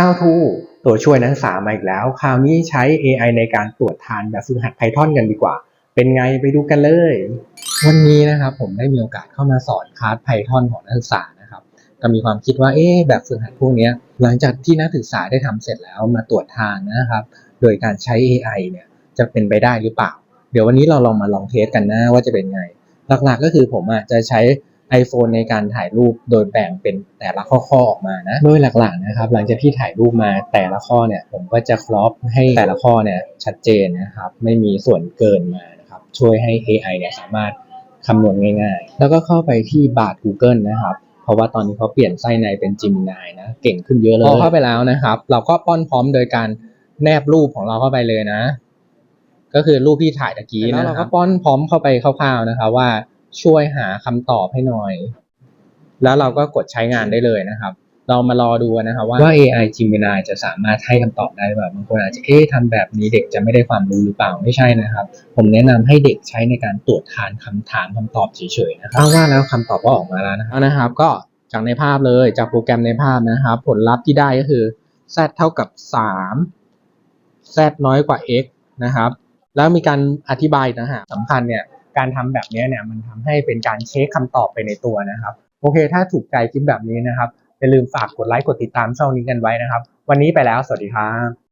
How to ตัวช่วยนักศึกษามาอีกแล้ว คราวนี้ใช้ AI ในการตรวจทานแบบฝึกหัด Python กันดีกว่า เป็นไงไปดูกันเลย วันนี้นะครับผมได้มีโอกาสเข้ามาสอนคลาส Python ของนักศึกษานะครับ ก็มีความคิดว่าเอ๊แบบฝึกหัดพวกนี้หลังจากที่นักศึกษาได้ทำเสร็จแล้วมาตรวจทานนะครับ โดยการใช้ AI เนี่ยจะเป็นไปได้หรือเปล่า เดี๋ยววันนี้เราลองมาลองเทสกันนะว่าจะเป็นไง หลักๆก็คือผมอะจะใช้ iPhone ในการถ่ายรูปโดยแบ่งเป็นแต่ละข้อๆออกมานะ โดยหลักๆนะครับหลังจากที่ถ่ายรูปมาแต่ละข้อเนี่ยผมก็จะครอปให้แต่ละข้อเนี่ยชัดเจนนะครับ ไม่มีส่วนเกินมานะครับ ช่วยให้ AI เนี่ยสามารถคำนวณง่ายๆ แล้วก็เข้าไปที่บาร์ Google นะครับ เพราะว่าตอนนี้เขาเปลี่ยนไส้ในเป็น Gemini นะ เก่งขึ้นเยอะเลย พอเข้าไปแล้วนะครับ เราก็ป้อนพร้อมโดยการแนบรูปของเราเข้าไปเลยนะ ก็คือรูปที่ถ่ายตะกี้นะเราก็ป้อนพร้อมเข้าไปคร่าวๆนะครับว่า ช่วยหาคำตอบให้หน่อย แล้วเราก็กดใช้งานได้เลยนะครับ เรามารอดูนะครับว่าว่า AI Gemini จะสามารถให้คำตอบได้หรือเปล่าบางคนอาจจะเอ๊ะทำแบบนี้เด็กจะไม่ได้ความรู้หรือเปล่าไม่ใช่นะครับ ผมแนะนำให้เด็กใช้ในการตรวจทานคำถามคำตอบเฉยๆนะครับว่าแล้วคำตอบก็ออกมาแล้วนะครับนะครับ ก็จากในภาพเลยจากโปรแกรมในภาพนะครับ ผลลัพธ์ที่ได้ก็คือ z เท่ากับ 3 z น้อยกว่า x นะครับ แล้วมีการอธิบายนะฮะสำคัญเนี่ย การทำแบบนี้เนี่ยมันทำให้เป็นการเช็คคำตอบไปในตัวนะครับ โอเค ถ้าถูกใจคลิปแบบนี้นะครับอย่าลืมฝากกดไลค์กดติดตามช่องนี้กันไว้นะครับ วันนี้ไปแล้วสวัสดีครับ